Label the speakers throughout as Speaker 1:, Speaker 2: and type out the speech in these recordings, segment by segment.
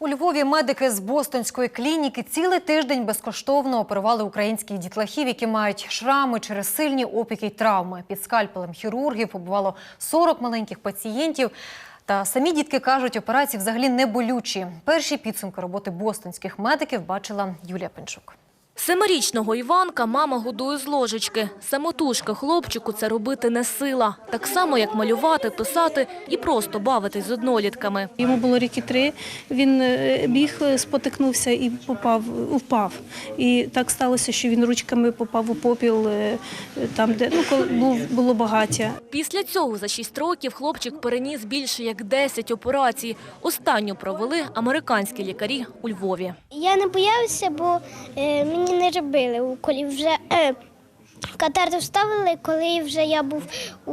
Speaker 1: У Львові медики з Бостонської клініки цілий тиждень безкоштовно оперували українських дітлахів, які мають шрами через сильні опіки й травми. Під скальпелем хірургів побувало 40 маленьких пацієнтів. Та самі дітки кажуть, операції взагалі не болючі. Перші підсумки роботи бостонських медиків бачила Юлія Пенчук.
Speaker 2: Семирічного Іванка мама годує з ложечки. Самотужки хлопчику це робити не сила. Так само, як малювати, писати і просто бавитись з однолітками.
Speaker 3: Йому було ріки три. Він е, біг, спотикнувся і попав, впав. І так сталося, що він ручками попав у попіл, е, там, де ну, було багаття.
Speaker 2: Після цього за 6 років хлопчик переніс більше як 10 операцій. Останню провели американські лікарі у Львові.
Speaker 4: Я не боявся, бо е, мені не робили уколів. Вже е, катетер вставили, коли вже я був у,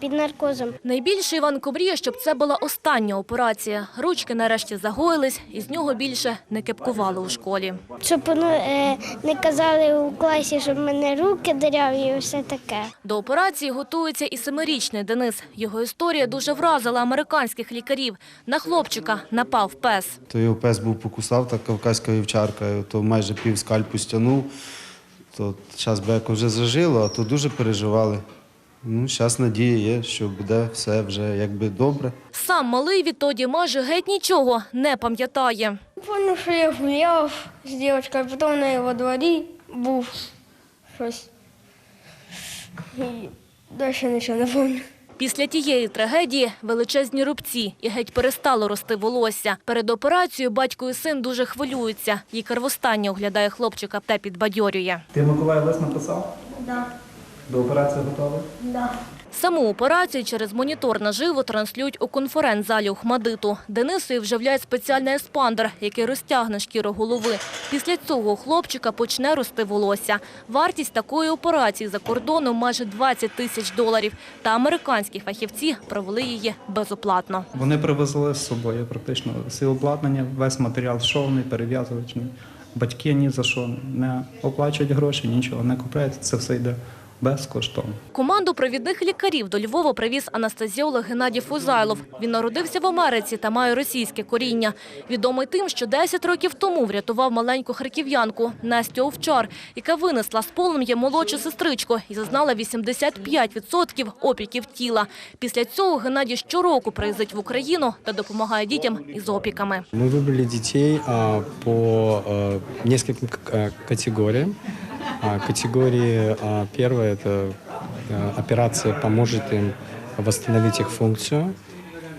Speaker 4: під наркозом.
Speaker 2: Найбільше Іванко мріє, щоб це була остання операція. Ручки нарешті загоїлись, і з нього більше не кепкували у школі.
Speaker 4: Щоб ну, е, не казали у класі, щоб в мене руки диряві і все таке.
Speaker 2: До операції готується і семирічний Денис. Його історія дуже вразила американських лікарів. На хлопчика напав пес.
Speaker 5: То його пес був покусав, та кавказька вівчарка, то майже пів скальпу стягнув. То зараз беко вже зажило, а то дуже переживали. Ну, зараз надія є, що буде все вже якби добре.
Speaker 2: Сам малий відтоді майже геть нічого не пам'ятає.
Speaker 6: Помню, що я гуляв з дівчинкою, потім в неї во дворі був щось. І далі нічого не пам'ятаю.
Speaker 2: Після тієї трагедії величезні рубці і геть перестало рости волосся. Перед операцією батько і син дуже хвилюються. Лікар востаннє оглядає хлопчика та підбадьорює.
Speaker 7: Ти Миколай лист написав?
Speaker 6: Да.
Speaker 7: До операції готовий?
Speaker 6: Да.
Speaker 2: Саму операцію через монітор наживо транслюють у конференц-залі Ухмадиту. Денисові вживляють спеціальний еспандер, який розтягне шкіру голови. Після цього у хлопчика почне рости волосся. Вартість такої операції за кордоном майже 20 тисяч доларів. Та американські фахівці провели її безоплатно.
Speaker 7: Вони привезли з собою практично всі обладнання, весь матеріал шовний, перев'язувачний. Батьки ні за що не оплачують гроші, нічого не купляють. Це все йде безкоштовно.
Speaker 2: Команду провідних лікарів до Львова привіз анестезіолог Геннадій Фузайлов. Він народився в Америці та має російське коріння. Відомий тим, що 10 років тому врятував маленьку харків'янку Настю Овчар, яка винесла з полум'я молодшу сестричку і зазнала 85% опіків тіла. Після цього Геннадій щороку приїздить в Україну та допомагає дітям із опіками.
Speaker 8: Мы выбрали детей а, по а, нескольким Категории первая – это операция поможет им восстановить их функцию.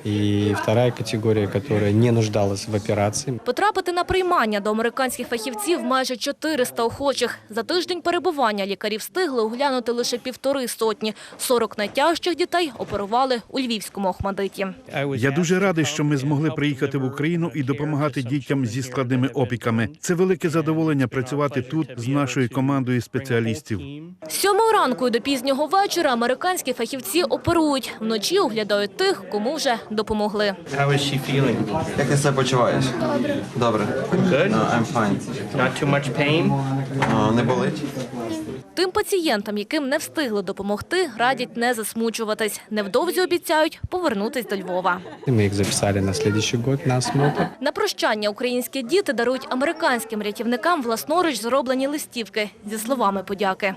Speaker 8: И вторая категория, которая не нуждалась в операции,
Speaker 2: Потрапити на приймання до американських фахівців майже 400 охочих. За тиждень перебування лікарі встигли оглянути лише півтори сотні. 40 найтяжчих дітей оперували у Львівському Охмадиті.
Speaker 9: Я дуже радий, що ми змогли приїхати в Україну і допомагати дітям зі складними опіками. Це велике задоволення працювати тут з нашою командою спеціалістів.
Speaker 2: З сьомої ранку і до пізнього вечора американські фахівці оперують. Вночі оглядають тих, кому вже допомогли.
Speaker 10: How is she feeling?
Speaker 11: Як ти себе почуваєш? Добре. Добре.
Speaker 10: Good?
Speaker 11: Uh, I'm fine.
Speaker 10: Not too much pain?
Speaker 11: Uh, не болить?
Speaker 2: Тим пацієнтам, яким не встигли допомогти, радять не засмучуватись. Невдовзі обіцяють повернутись до Львова.
Speaker 8: и мы их записали на следующий год на осмотр.
Speaker 2: На прощання українські діти дарують американським рятівникам власноруч зроблені листівки зі словами подяки.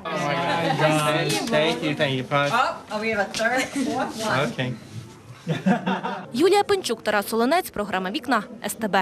Speaker 2: Юлія Пенчук, Тарас Солонець, програма Вікна СТБ.